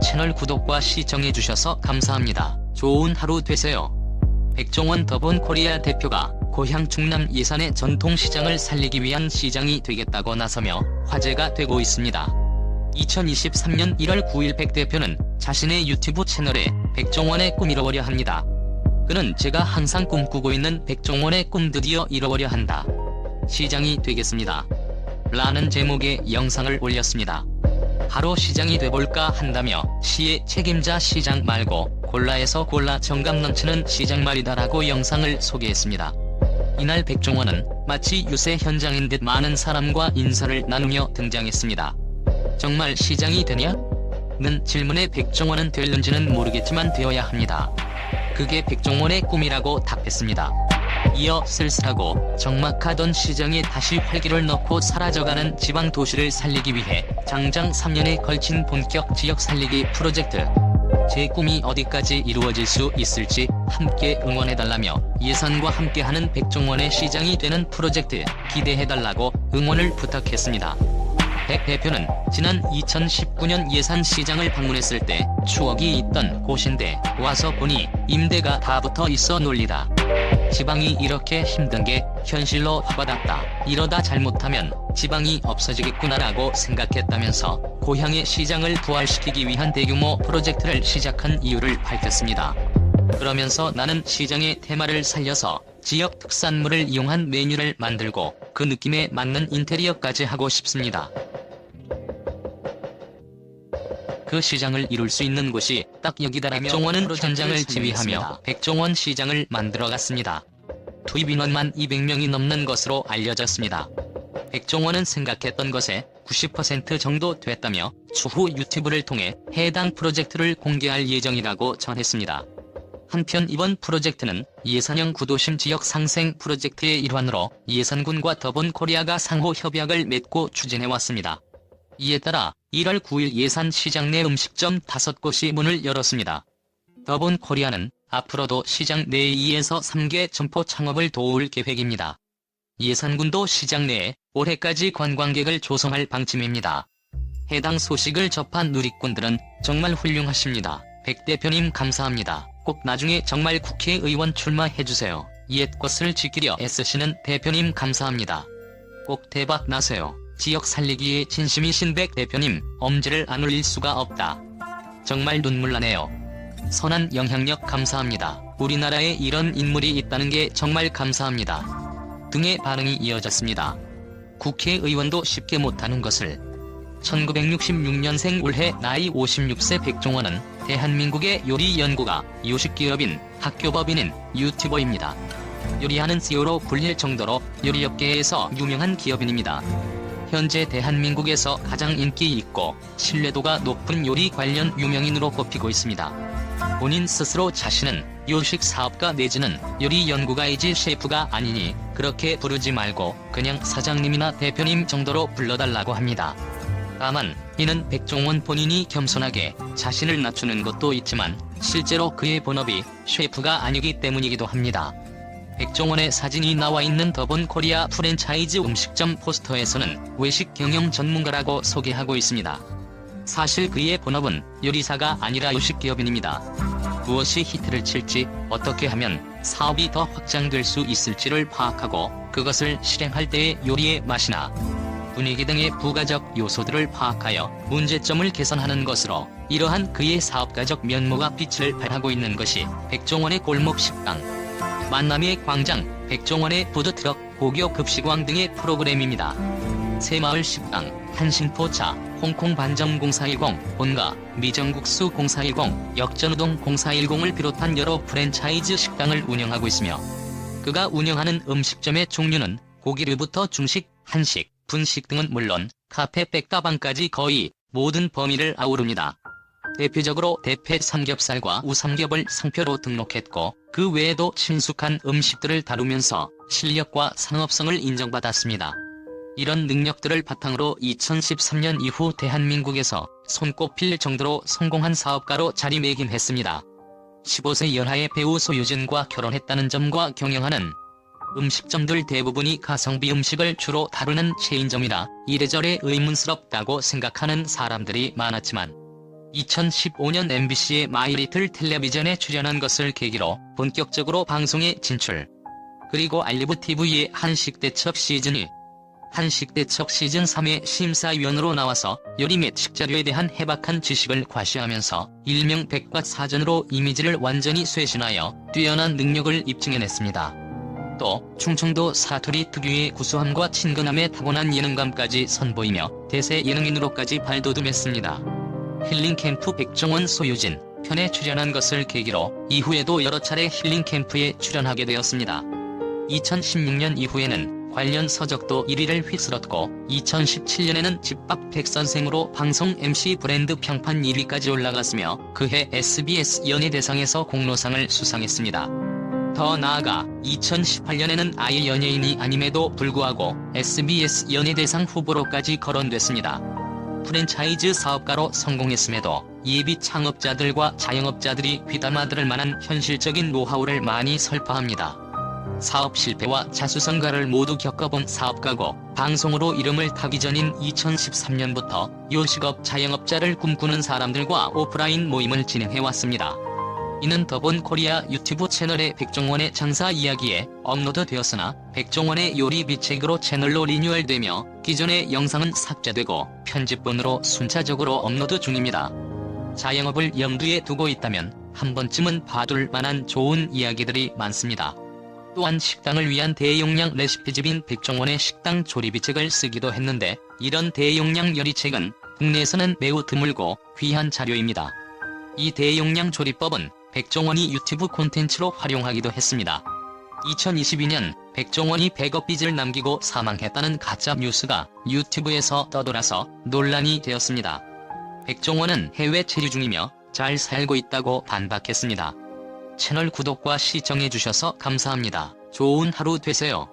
채널 구독과 시청해주셔서 감사합니다. 좋은 하루 되세요. 백종원 더본 코리아 대표가 고향 충남 예산의 전통시장을 살리기 위한 시장이 되겠다고 나서며 화제가 되고 있습니다. 2023년 1월 9일 백 대표는 자신의 유튜브 채널에 백종원의 꿈 이뤄버려 합니다. 그는 제가 항상 꿈꾸고 있는 백종원의 꿈 드디어 이뤄버려 한다. 시장이 되겠습니다. 라는 제목의 영상을 올렸습니다. 바로 시장이 돼볼까 한다며 시의 책임자 시장 말고 골라에서 골라 정감 넘치는 시장 말이다라고 영상을 소개했습니다. 이날 백종원은 마치 유세 현장인 듯 많은 사람과 인사를 나누며 등장했습니다. 정말 시장이 되냐? 는 질문에 백종원은 될는지는 모르겠지만 되어야 합니다. 그게 백종원의 꿈이라고 답했습니다. 이어 쓸쓸하고 적막하던 시장에 다시 활기를 넣고 사라져가는 지방 도시를 살리기 위해 장장 3년에 걸친 본격 지역 살리기 프로젝트. 제 꿈이 어디까지 이루어질 수 있을지 함께 응원해달라며 예산과 함께하는 백종원의 시장이 되는 프로젝트 기대해달라고 응원을 부탁했습니다. 백 대표는 지난 2019년 예산 시장을 방문했을 때 추억이 있던 곳인데 와서 보니 임대가 다 붙어 있어 논리다. 지방이 이렇게 힘든 게 현실로 와닿았다. 이러다 잘못하면 지방이 없어지겠구나라고 생각했다면서 고향의 시장을 부활시키기 위한 대규모 프로젝트를 시작한 이유를 밝혔습니다. 그러면서 나는 시장의 테마를 살려서 지역 특산물을 이용한 메뉴를 만들고 그 느낌에 맞는 인테리어까지 하고 싶습니다. 그 시장을 이룰 수 있는 곳이 딱 여기다라며 백종원은 현장을 지휘하며 백종원 시장을 만들어갔습니다. 투입 인원만 200명이 넘는 것으로 알려졌습니다. 백종원은 생각했던 것의 90% 정도 됐다며 추후 유튜브를 통해 해당 프로젝트를 공개할 예정이라고 전했습니다. 한편 이번 프로젝트는 예산형 구도심 지역 상생 프로젝트의 일환으로 예산군과 더본 코리아가 상호 협약을 맺고 추진해왔습니다. 이에 따라 1월 9일 예산 시장 내 음식점 5곳이 문을 열었습니다. 더본 코리아는 앞으로도 시장 내 2에서 3개 점포 창업을 도울 계획입니다. 예산군도 시장 내에 올해까지 관광객을 조성할 방침입니다. 해당 소식을 접한 누리꾼들은 정말 훌륭하십니다. 백 대표님 감사합니다. 꼭 나중에 정말 국회의원 출마해주세요. 옛 것을 지키려 애쓰시는 대표님 감사합니다. 꼭 대박 나세요. 지역 살리기에 진심이신 백 대표님 엄지를 안 올릴 수가 없다. 정말 눈물 나네요. 선한 영향력 감사합니다. 우리나라에 이런 인물이 있다는 게 정말 감사합니다. 등의 반응이 이어졌습니다. 국회의원도 쉽게 못하는 것을 1966년생 올해 나이 56세 백종원은 대한민국의 요리 연구가 요식기업인 학교법인인 유튜버입니다. 요리하는 CEO로 불릴 정도로 요리업계에서 유명한 기업인입니다. 현재 대한민국에서 가장 인기 있고 신뢰도가 높은 요리 관련 유명인으로 꼽히고 있습니다. 본인 스스로 자신은 요식 사업가 내지는 요리 연구가이지 셰프가 아니니 그렇게 부르지 말고 그냥 사장님이나 대표님 정도로 불러달라고 합니다. 다만 이는 백종원 본인이 겸손하게 자신을 낮추는 것도 있지만 실제로 그의 본업이 셰프가 아니기 때문이기도 합니다. 백종원의 사진이 나와 있는 더본 코리아 프랜차이즈 음식점 포스터에서는 외식 경영 전문가라고 소개하고 있습니다. 사실 그의 본업은 요리사가 아니라 요식기업인입니다. 무엇이 히트를 칠지 어떻게 하면 사업이 더 확장될 수 있을지를 파악하고 그것을 실행할 때의 요리의 맛이나 분위기 등의 부가적 요소들을 파악하여 문제점을 개선하는 것으로 이러한 그의 사업가적 면모가 빛을 발하고 있는 것이 백종원의 골목 식당, 만남의 광장, 백종원의 푸드트럭, 고교 급식왕 등의 프로그램입니다. 새마을 식당, 한신포차, 홍콩 반점 0410, 본가, 미정국수 0410, 역전우동 0410을 비롯한 여러 프랜차이즈 식당을 운영하고 있으며 그가 운영하는 음식점의 종류는 고기류부터 중식, 한식, 분식 등은 물론 카페 백다방까지 거의 모든 범위를 아우릅니다. 대표적으로 대패 삼겹살과 우삼겹을 상표로 등록했고 그 외에도 친숙한 음식들을 다루면서 실력과 상업성을 인정받았습니다. 이런 능력들을 바탕으로 2013년 이후 대한민국에서 손꼽힐 정도로 성공한 사업가로 자리매김했습니다. 15세 연하의 배우 소유진과 결혼했다는 점과 경영하는 음식점들 대부분이 가성비 음식을 주로 다루는 체인점이라 이래저래 의문스럽다고 생각하는 사람들이 많았지만 2015년 MBC의 마이리틀 텔레비전에 출연한 것을 계기로 본격적으로 방송에 진출. 그리고 알리브TV의 한식대첩 시즌 2, 한식대첩 시즌 3의 심사위원으로 나와서 요리 및 식자료에 대한 해박한 지식을 과시하면서 일명 백과사전으로 이미지를 완전히 쇄신하여 뛰어난 능력을 입증해냈습니다. 또 충청도 사투리 특유의 구수함과 친근함에 타고난 예능감까지 선보이며 대세 예능인으로까지 발돋움했습니다. 힐링 캠프 백종원 소유진 편에 출연한 것을 계기로 이후에도 여러 차례 힐링 캠프에 출연하게 되었습니다. 2016년 이후에는 관련 서적도 1위를 휩쓸었고 2017년에는 집밥 백선생으로 방송 MC 브랜드 평판 1위까지 올라갔으며 그해 SBS 연예대상에서 공로상을 수상했습니다. 더 나아가 2018년에는 아예 연예인이 아님에도 불구하고 SBS 연예대상 후보로까지 거론됐습니다. 프랜차이즈 사업가로 성공했음에도 예비 창업자들과 자영업자들이 귀담아들을 만한 현실적인 노하우를 많이 설파합니다. 사업 실패와 자수성가를 모두 겪어본 사업가고 방송으로 이름을 타기 전인 2013년부터 요식업 자영업자를 꿈꾸는 사람들과 오프라인 모임을 진행해왔습니다. 이는 더본 코리아 유튜브 채널의 백종원의 장사 이야기에 업로드 되었으나 백종원의 요리 비책으로 채널로 리뉴얼되며 기존의 영상은 삭제되고 편집본으로 순차적으로 업로드 중입니다. 자영업을 염두에 두고 있다면 한 번쯤은 봐둘 만한 좋은 이야기들이 많습니다. 또한 식당을 위한 대용량 레시피집인 백종원의 식당 조리비 책을 쓰기도 했는데 이런 대용량 요리책은 국내에서는 매우 드물고 귀한 자료입니다. 이 대용량 조리법은 백종원이 유튜브 콘텐츠로 활용하기도 했습니다. 2022년 백종원이 백업 빚을 남기고 사망했다는 가짜 뉴스가 유튜브에서 떠돌아서 논란이 되었습니다. 백종원은 해외 체류 중이며 잘 살고 있다고 반박했습니다. 채널 구독과 시청해주셔서 감사합니다. 좋은 하루 되세요.